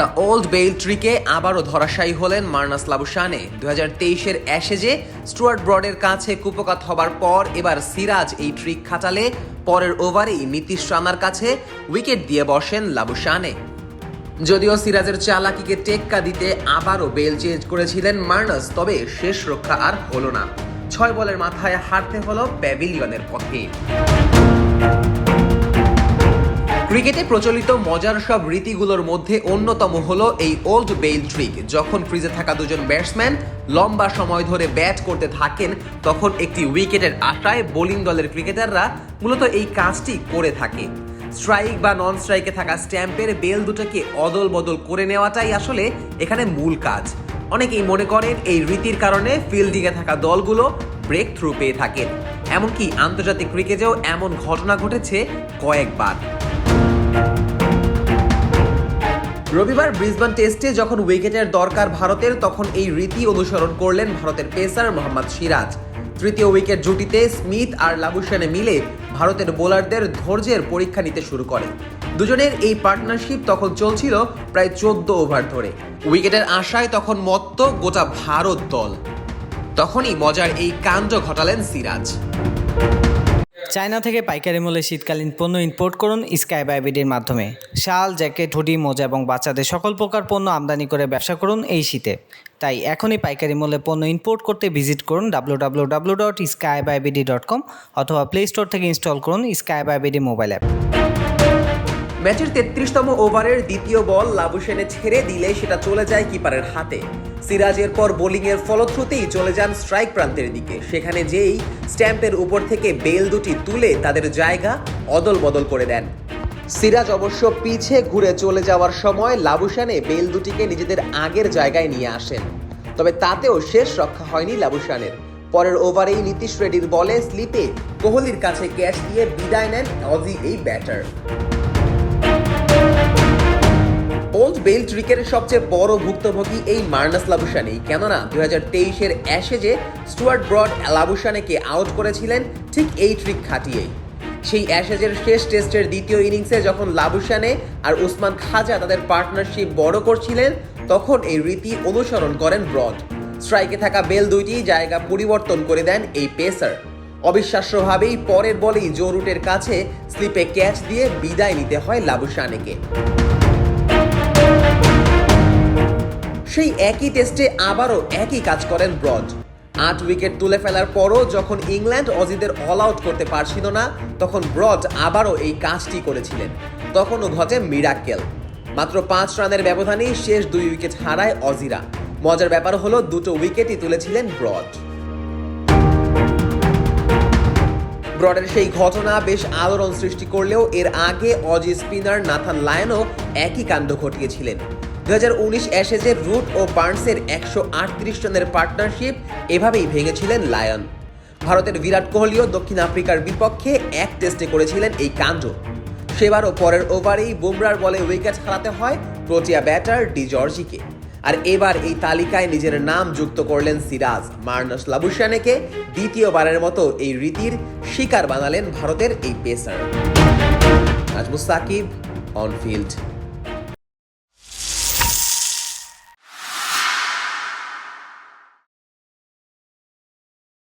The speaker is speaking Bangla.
দ্য ওল্ড বেইল ট্রিকে আবারও ধরাশায়ী হলেন মার্নাস লাবুশানে। দু হাজার তেইশের অ্যাশেজে স্টুয়ার্ট ব্রডের কাছে কুপকাত হবার পর এবার সিরাজ এই ট্রিক খাটালে। পরের ওভারেই নীতিশ রানার কাছে উইকেট দিয়ে বসেন লাবুশানে। যদিও সিরাজের চালাকিকে টেক্কা দিতে আবারও বেল চেঞ্জ করেছিলেন মার্নাস, তবে শেষ রক্ষা আর হলো না। ছয় বলের মাথায় হারতে হলো প্যাভিলিয়নের পথে ক্রিকেটে প্রচলিত মজার সব রীতিগুলোর মধ্যে অন্যতম হলো এই ওল্ড বেইল ট্রিক যখন ক্রিজে থাকা দুজন ব্যাটসম্যান লম্বা সময় ধরে ব্যাট করতে থাকেন, তখন একটি উইকেটের আশায় বোলিং দলের ক্রিকেটাররা মূলত এই কাজটি করে থাকে। স্ট্রাইক বা নন স্ট্রাইকে থাকা স্ট্যাম্পের বেল দুটোকে অদল বদল করে নেওয়াটাই আসলে এখানে মূল কাজ। অনেকেই মনে করেন এই রীতির কারণে ফিল্ডিংয়ে থাকা দলগুলো ব্রেক থ্রু পেয়ে থাকেন। এমনকি আন্তর্জাতিক ক্রিকেটেও এমন ঘটনা ঘটেছে কয়েকবার। রবিবার ব্রিসবান টেস্টে যখন উইকেটের দরকার ভারতের, তখন এই রীতি অনুসরণ করলেন ভারতের পেসার মোহাম্মদ সিরাজ। তৃতীয় উইকেট জুটিতে স্মিথ আর লাবুসানে মিলে ভারতের বোলারদের ধৈর্যের পরীক্ষা নিতে শুরু করে। দুজনের এই পার্টনারশিপ তখন চলছিল প্রায় চোদ্দ ওভার ধরে। উইকেটের আশায় তখন মত্ত গোটা ভারত দল। তখনই মজার এই কাণ্ড ঘটালেন সিরাজ। চায়না থেকে পাইকারি মূল্যে শীতকালীন পণ্য ইম্পোর্ট করুন স্কাই বাইবিডির মাধ্যমে। শাল, জ্যাকেট, হুডি, মোজা এবং বাচ্চাদের সকল প্রকার পণ্য আমদানি করে ব্যবসা করুন এই শীতে। তাই এখনই পাইকারি মূল্যে পণ্য ইম্পোর্ট করতে ভিজিট করুন ডাব্লিউ ডট ডট কম অথবা প্লে স্টোর থেকে ইনস্টল করুন স্কাই বাইবিডি মোবাইল অ্যাপ ম্যাচের তেত্রিশতম ওভারের দ্বিতীয় বল লাবুসেনে ছেড়ে দিলে সেটা চলে যায় কিপারের হাতে। সিরাজের পর বোলিংয়ের ফলশ্রুতিই চলে যান স্ট্রাইক প্রান্তের দিকে। সেখানে যেই স্ট্যাম্পের উপর থেকে বেল দুটি তুলে তাদের জায়গা অদল বদল করে দেন। সিরাজ অবশ্য পিছে ঘুরে চলে যাওয়ার সময় লাবুসানে বেল দুটিকে নিজেদের আগের জায়গায় নিয়ে আসেন। তবে তাতেও শেষ রক্ষা হয়নি লাবুসানের পরের ওভারেই নীতিশ রেড্ডির বলে স্লিপে কোহলির কাছে ক্যাচ দিয়ে বিদায় নেন অজি এই ব্যাটার। ওল্ড বেল ট্রিকের সবচেয়ে বড় ভুক্তভোগী এই মার্নাস লাবুসানি কেননা দুই হাজার তেইশের অ্যাশেজে স্টুয়ার্ট ব্রড লাবুসানেকে আউট করেছিলেন ঠিক এই ট্রিক খাটিয়েই। সেই অ্যাশেজের শেষ টেস্টের দ্বিতীয় ইনিংসে যখন লাবুসানে আর উসমান খাজা তাদের পার্টনারশিপ বড় করছিলেন, তখন এই রীতি অনুসরণ করেন ব্রড। স্ট্রাইকে থাকা বেল দুইটি জায়গা পরিবর্তন করে দেন এই পেসার। অবিশ্বাস্যভাবেই পরের বলেই জো রুটের কাছে স্লিপে ক্যাচ দিয়ে বিদায় নিতে হয় লাবুসানেকে সেই একই টেস্টে আবারও একই কাজ করেন ব্রড আট উইকেট তুলে ফেলার পরও যখন ইংল্যান্ড অজিদের অল আউট করতে পারছিল না, তখন ব্রড আবারও এই কাজটি করেছিলেন। তখনও ঘটে মিরাক্কেল মাত্র পাঁচ রানের ব্যবধানেই শেষ দুই উইকেট হারায় অজিরা। মজার ব্যাপার হলো দুটো উইকেটই তুলেছিলেন ব্রড ব্রডের সেই ঘটনা বেশ আলোড়ন সৃষ্টি করলেও এর আগে অজি স্পিনার নাথান লায়নও একই কাণ্ড ঘটিয়েছিলেন। দু হাজার উনিশ অ্যাশেজের রুট ও বার্নসের একশো আটত্রিশ রানের পার্টনারশিপ এভাবেই ভেঙেছিলেন লায়ন। ভারতের বিরাট কোহলিও দক্ষিণ আফ্রিকার বিপক্ষে এক টেস্টে করেছিলেন এই কাণ্ড। সেবারও পরের ওভারেই বুমরার বলে উইকেট হারাতে হয় প্রোটিয়া ব্যাটার ডি জর্জিকে। আর এবার এই তালিকায় নিজের নাম যুক্ত করলেন সিরাজ। মার্নাস লাবুসানেকে দ্বিতীয়বারের মতো এই রীতির শিকার বানালেন ভারতের এই pacer. Nazmus Sakib, on field.